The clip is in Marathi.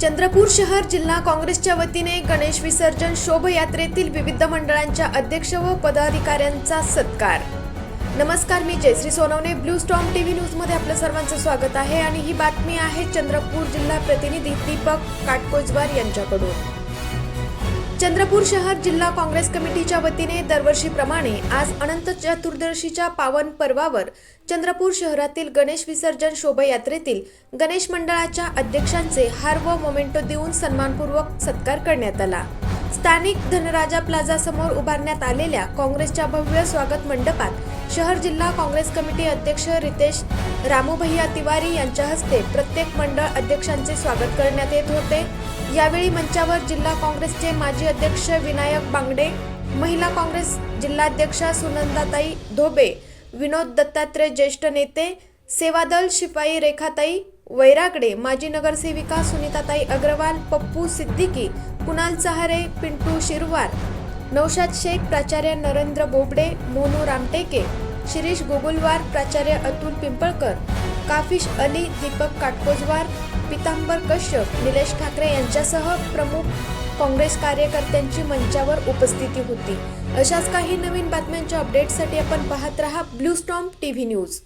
चंद्रपूर शहर जिल्हा काँग्रेसच्या वतीने गणेश विसर्जन शोभयात्रेतील विविध मंडळांच्या अध्यक्ष व पदाधिकाऱ्यांचा सत्कार. नमस्कार मी Jayashree Sonawane. Blue storm TV न्यूजमध्ये आपलं सर्वांचं स्वागत आहे आणि ही बातमी आहे चंद्रपूर जिल्हा प्रतिनिधी दीपक काटकोजवार यांच्याकडून. चंद्रपूर शहर जिल्हा काँग्रेस कमिटीच्या वतीने दरवर्षीप्रमाणे आज अनंत चतुर्दशीच्या पावन पर्वावर चंद्रपूर शहरातील गणेश विसर्जन शोभायात्रेतील गणेश मंडळाच्या अध्यक्षांचे हार व मोमेंटो देऊन सन्मानपूर्वक सत्कार करण्यात आला. स्थानिक धनराजा प्लाझा समोर उभारण्यात आलेल्या काँग्रेसच्या भव्य स्वागत मंडपात शहर जिल्हा काँग्रेस कमिटी अध्यक्ष रितेश रामूभैया तिवारी यांच्या हस्ते प्रत्येक मंडळ अध्यक्षांचे स्वागत करण्यात येत होते. यावेळी मंचावर जिल्हा काँग्रेसचे माजी अध्यक्ष विनायक बांगडे महिला काँग्रेस जिल्हाध्यक्षा सुनंदाताई धोबे विनोद दत्तात्रय ज्येष्ठ नेते सेवादल शिपाई रेखाताई वैरागडे माजी नगरसेविका सुनीताताई अग्रवाल पप्पू सिद्दीकी कुणाल चहारे पिंटू शिरवार नौशाद शेख प्राचार्य नरेंद्र बोबडे मोनू रामटेके शिरीष गोगुलवार प्राचार्य अतुल पिंपळकर काफिश अली दीपक काटकोजवार पितांबर कश्यप निलेश ठाकरे यांच्यासह प्रमुख काँग्रेस कार्यकर्त्यांची मंचावर उपस्थिती होती. अशाच काही नवीन बातम्यांच्या अपडेटसाठी आपण पाहत रहा blue storm T V news.